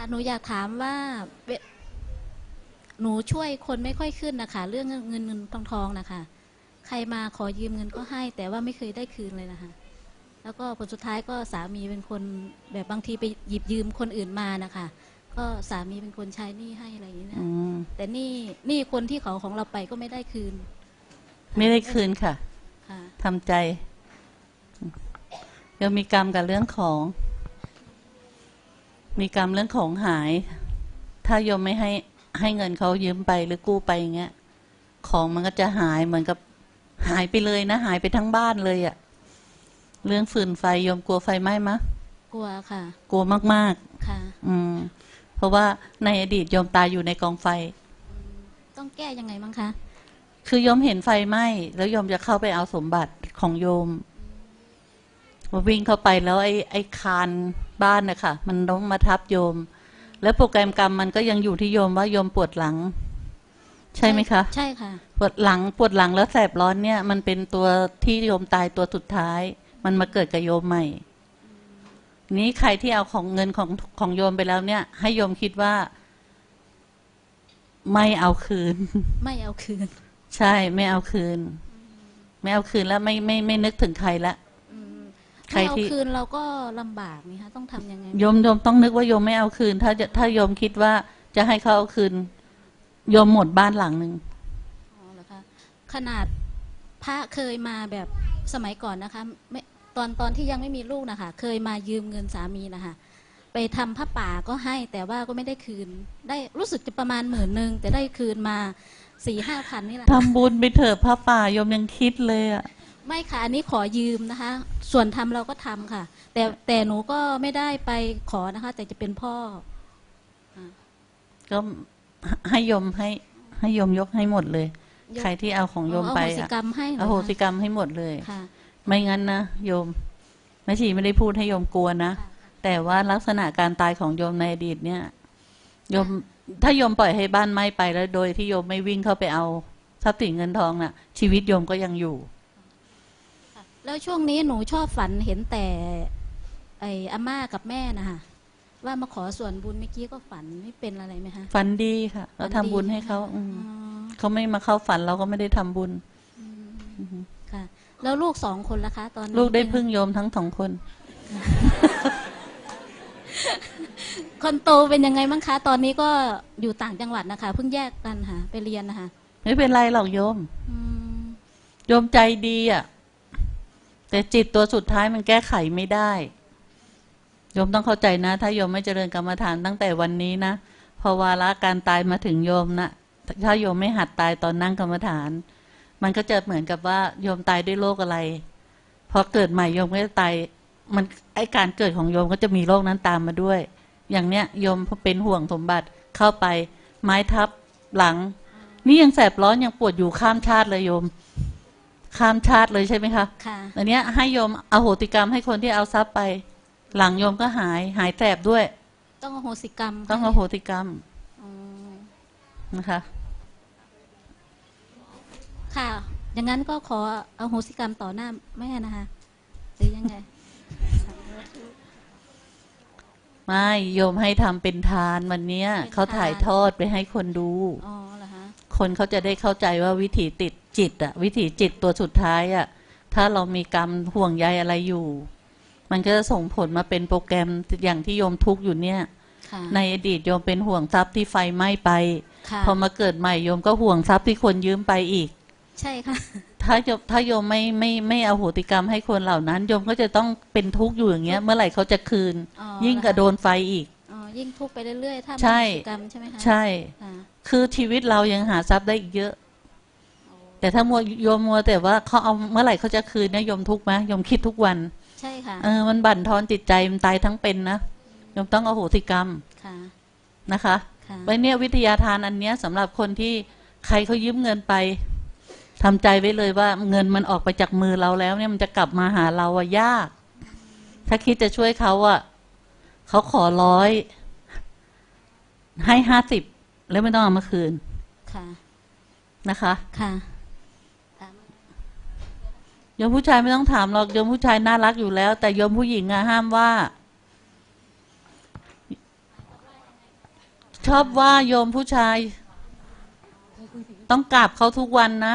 ค่ะหนูอยากถามว่าเวหนูช่วยคนไม่ค่อยขึ้นนะคะเรื่องเงินเงินเงินทองทองนะคะใครมาขอยืมเงินก็ให้ แต่ว่าไม่เคยได้คืนเลยนะคะแล้วก็ผลสุดท้ายก็สามีเป็นคนแบบบางทีไปหยิบยืมคนอื่นมานะคะก็สามีเป็นคนใช้หนี้ให้อะไรอย่างนี้นะอืมแต่หนี่นี่คนที่เขาของเราไปก็ไม่ได้คืน ไม่ได้คืนค่ะค่ะทำใจโยมมีกรรมกับเรื่องของ มีกรรมเรื่องของหาย ถ้าโยมไม่ให้ให้เงินเขายืมไปหรือกู้ไปอย่างเงี้ย ของมันก็จะหายเหมือนกับหายไปเลยนะ หายไปทั้งบ้านเลยอะเรื่องฟืนไฟโยมกลัวไฟไหม้มะ กลัวค่ะ กลัวมากค่ะๆอืม เพราะว่าในอดีตโยมตายอยู่ในกองไฟ ต้องแก้ยังไงบ้างคะ คือโยมเห็นไฟไหม้แล้วโยมจะเข้าไปเอาสมบัติของโยมมาวิ่งเข้าไปแล้วไอ้ไอ้คาน บ้านนะคะมันล้มมาทับโยม แล้วโปรแกรมกรรมมันก็ยังอยู่ที่โยมว่าโยมปวดหลัง ใช่ไหมคะใช่ค่ะ ปวดหลังปวดหลังแล้วแสบร้อนเนี่ย มันเป็นตัวที่โยมตายตัวสุดท้าย มันมาเกิดกับโยมใหม่ นี้ใครที่เอาของเงินของของโยมไปแล้วเนี่ย ให้โยมคิดว่า ไม่เอาคืน ไม่เอาคืน ใช่ไม่เอาคืน ไม่เอาคืนแล้วไม่ไม่ไม่นึกถึงใครละอืม ใครไม่เอาที่คืนเราก็ลำบากนี่คะต้องทำยังไงโยมโยมต้องนึกว่าโยมไม่เอาคืน ถ้าจะถ้าโยมคิดว่าจะให้เขาเอาคืนโยมหมดบ้านหลังหนึ่งอ๋อเหรอคะขนาดพระเคยมาแบบสมัยก่อนนะคะไม่ตอนตอนที่ยังไม่มีลูกนะคะเคยมายืมเงินสามีนะคะไปทำผ้าป่าก็ให้แต่ว่าก็ไม่ได้คืน ได้รู้สึกจะประมาณหมื่นหนึ่งแต่ได้คืนมาสี่ห้าพันนี่แหละทำบุญไปเถอะพระป่าโยมยังคิดเลยอะ ไม่ค่ะ อันนี้ขอยืมนะคะ ส่วนทำเราก็ทำค่ะ แต่แต่หนูก็ไม่ได้ไปขอนะคะ แต่จะเป็นพ่อก็ให้โยมให้ ให้โยมยกให้หมดเลยยกใครที่เอาของโยมไปเอาโหสิอะกรรมให้เหรออโหคะสิกรรมให้หมดเลยค่ะไม่งั้นนะโยมแม่ชีไม่ได้พูดให้โยมกลัวนะค่ะแต่ว่าลักษณะการตายของโยมในอดีตเนี่ยโยมถ้าโยมปล่อยให้บ้านไหม้ไปแล้วโดยที่โยมไม่วิ่งเข้าไปเอาทรัพย์สินเงินทองน่ะ ชีวิตโยมก็ยังอยู่ค่ะ แล้วช่วงนี้หนูชอบฝันเห็นแต่ไอ้อาม่ากับแม่นะคะว่ามาขอส่วนบุญเมื่อกี้ก็ฝันไม่เป็นอะไรไหมคะฝันดีค่ะเราฝันทำดีบุญให้เขาช่อืไหมมคะอ๋อเขาไม่มาเข้าฝันเราก็ไม่ได้ทำบุญอืมค่ะ แล้วลูกสองคนล่ะคะ ตอนนี้ลูกได้เป็นพึ่งโยมทั้งสองคน คนโตเป็นยังไงบ้างคะ ตอนนี้ก็อยู่ต่างจังหวัดนะคะเพิ่งแยกกันค่ะ ไปเรียนนะคะไม่เป็นไรหรอกโยมอืมโยมใจดีอะ แต่จิตตัวสุดท้ายมันแก้ไขไม่ได้โยมต้องเข้าใจนะ ถ้าโยมไม่เจริญกรรมฐานตั้งแต่วันนี้นะพอวาระการตายมาถึงโยมนะถ้าโยมไม่หัดตายตอนนั่งกรรมฐาน มันก็จะเหมือนกับว่าโยมตายด้วยโรคอะไรพอเกิดใหม่โยมก็จะตายมันไอการเกิดของโยมก็จะมีโรคนั้นตามมาด้วย อย่างเนี้ยโยมเป็นห่วงสมบัติเข้าไปไม้ทับหลัง นี่ยังแสบร้อนยังปวดอยู่ข้ามชาติเลยโยม ข้ามชาติเลยใช่ไหมคะค่ะอันเนี้ยให้โยมอโหติกรรมให้คนที่เอาทรัพย์ไป หลังโยมก็หายหายแสบด้วย ต้องอโหสิกรรมต้องอให้โหติกรรมอ๋อนะคะ ค่ะ อย่างนั้นก็ขออโหสิกรรมต่อหน้าแม่นะคะหรือยังไงไม่โยมให้ทำเป็นทานวันเนี้ยเป็นทานเขาถ่ายทอดไปให้คนดูอ๋อเหรอคะคนเขาจะได้เข้าใจว่าวิถีติด จิตอะวิถีจิตตัวสุดท้ายอะถ้าเรามีกรรมห่วงใยอะไรอยู่ มันก็จะส่งผลมาเป็นโปรแกรมอย่างที่โยมทุกข์อยู่เนี่ยค่ะในอดีตโยมเป็นห่วงทรัพย์ที่ไฟไหม้ไปค่ะพอมาเกิดใหม่โยมก็ห่วงทรัพย์ที่คนยืมไปอีก ใช่ค่ะ ถ้าโยมถ้าโยมไม่ไม่ไม่เอาโหติกรรมให้คนเหล่านั้นโยมก็จะต้องเป็นทุกข์อยู่อย่างเงี้ย เมื่อไหร่เขาจะคืนอ๋อยิ่งกระโดนไฟอีกอ๋อยิ่งทุกข์ไปเรื่อยๆถ้าไม่ใช่อโหสิกรรมใช่ไหมคะใช่ค่ะคือชีวิตเรายังหาทรัพย์ได้อีกเยอะ แต่ถ้ามัวโยมมัวแต่ว่าเขาเอาเมื่อไหร่เขาจะคืนนะโยมทุกข์ไหมโยมคิดทุกวัน ใช่ค่ะเออมันบั่นทอนจิตใจมันตายทั้งเป็นนะโยมต้องเอาโหติกรรมค่ะนะคะค่ะไว้เนี่ยวิทยาทานอันเนี้ยสำหรับคนที่ใครเขายืมเงินไปทำใจไว้เลยว่าเงินมันออกไปจากมือเราแล้ว เนี่ยมันจะกลับมาหาเราอะยาก ถ้าคิดจะช่วยเขาอะเขาขอร้อยให้ห้าสิบแล้วไม่ต้องเอามาคืน ค่ะ นะคะ ค่ะโยมผู้ชายไม่ต้องถามหรอกโยมผู้ชายน่ารักอยู่แล้ว แต่โยมผู้หญิงอะห้ามว่า ชอบว่าโยมผู้ชาย ต้องกราบเขาทุกวันนะ